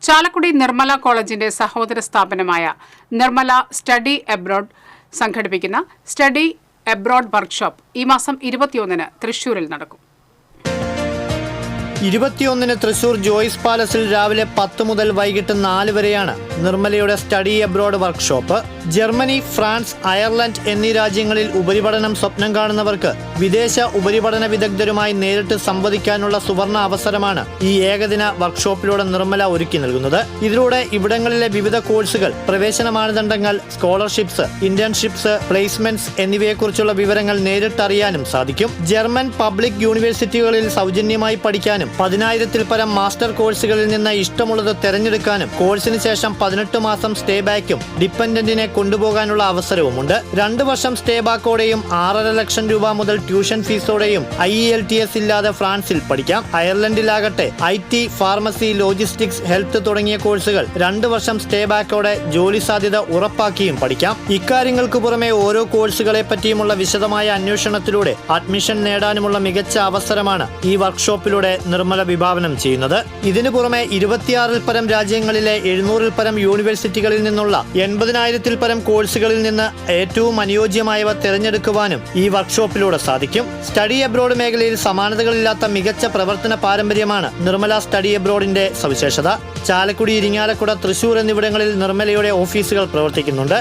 ചാലക്കുടി നിർമ്മല കോളേജിന്റെ സഹോദര സ്ഥാപനമായ നിർമ്മല സ്റ്റഡി എബ്രോഡ് സംഘടിപ്പിക്കുന്ന സ്റ്റഡി എബ്രോഡ് വർക്ക്ഷോപ്പ് ഈ മാസം ഇരുപത്തിയൊന്നിന് തൃശൂരിൽ നടക്കും. ഇരുപത്തിയൊന്നിന് തൃശൂർ ജോയ്സ് പാലസിൽ രാവിലെ പത്ത് മുതൽ വൈകിട്ട് നാല് വരെയാണ് നിർമ്മലയുടെ study abroad workshop. Germany France Ireland എന്നീ രാജ്യങ്ങളിൽ ഉപരിപഠനം സ്വപ്നം കാണുന്നവർക്ക് വിദേശ ഉപരിപഠന വിദഗ്ധരുമായി നേരിട്ട് സംവദിക്കാനുള്ള സുവർണ അവസരമാണ് ഈ ഏകദിന വർക്ക്ഷോപ്പിലൂടെ നിർമ്മല ഒരുക്കി നൽകുന്നത്. ഇതിലൂടെ ഇവിടങ്ങളിലെ വിവിധ കോഴ്സുകൾ പ്രവേശന മാനദണ്ഡങ്ങൾ സ്കോളർഷിപ്സ് ഇന്റേൺഷിപ്സ് പ്ലേസ്മെന്റ്സ് എന്നിവയെക്കുറിച്ചുള്ള വിവരങ്ങൾ നേരിട്ടറിയാനും സാധിക്കും. ജർമ്മൻ പബ്ലിക് യൂണിവേഴ്സിറ്റികളിൽ സൗജന്യമായി പഠിക്കാനും പതിനായിരത്തിൽ പരം മാസ്റ്റർ കോഴ്സുകളിൽ നിന്ന് ഇഷ്ടമുള്ളത് തെരഞ്ഞെടുക്കാനും കോഴ്സിന് ശേഷം പതിനെട്ട് മാസം സ്റ്റേ ബാക്കും ഡിപ്പെൻഡന്റിനെ കൊണ്ടുപോകാനുള്ള അവസരവുമുണ്ട്. രണ്ട് വർഷം സ്റ്റേ ബാക്കോടെയും ആറര ലക്ഷം രൂപ മുതൽ tuition ഫീസോടെയും I E L T S ഇല്ലാതെ ഫ്രാൻസിൽ പഠിക്കാം. അയർലൻഡിലാകട്ടെ I T pharmacy logistics health തുടങ്ങിയ കോഴ്സുകൾ രണ്ട് വർഷം സ്റ്റേ ബാക്കോടെ ജോലി സാധ്യത ഉറപ്പാക്കിയും പഠിക്കാം. ഇക്കാര്യങ്ങൾക്ക് പുറമെ ഓരോ കോഴ്സുകളെ പറ്റിയുമുള്ള വിശദമായ അന്വേഷണത്തിലൂടെ അഡ്മിഷൻ നേടാനുമുള്ള മികച്ച അവസരമാണ് ഈ വർക്ക്ഷോപ്പിലൂടെ നിർമ്മല വിഭാവനം ചെയ്യുന്നത്. ഇതിനു പുറമെ ഇരുപത്തിയാറിൽ പരം രാജ്യങ്ങളിലെ എഴുന്നൂറിൽ പരം യൂണിവേഴ്സിറ്റികളിൽ നിന്നുള്ള എൺപതിനായിരത്തിൽ പരം കോഴ്സുകളിൽ നിന്ന് ഏറ്റവും അനുയോജ്യമായവ തിരഞ്ഞെടുക്കുവാനും ഈ വർക്ക്ഷോപ്പിലൂടെ സാധിക്കും. സ്റ്റഡി അബ്രോഡ് മേഖലയിൽ സമാനതകളില്ലാത്ത മികച്ച പ്രവർത്തന പാരമ്പര്യമാണ് നിർമ്മല സ്റ്റഡി അബ്രോഡിന്റെ സവിശേഷത. ചാലക്കുടി ഇരിങ്ങാലക്കുട തൃശൂർ എന്നിവിടങ്ങളിൽ നിർമ്മലയുടെ ഓഫീസുകൾ പ്രവർത്തിക്കുന്നുണ്ട്.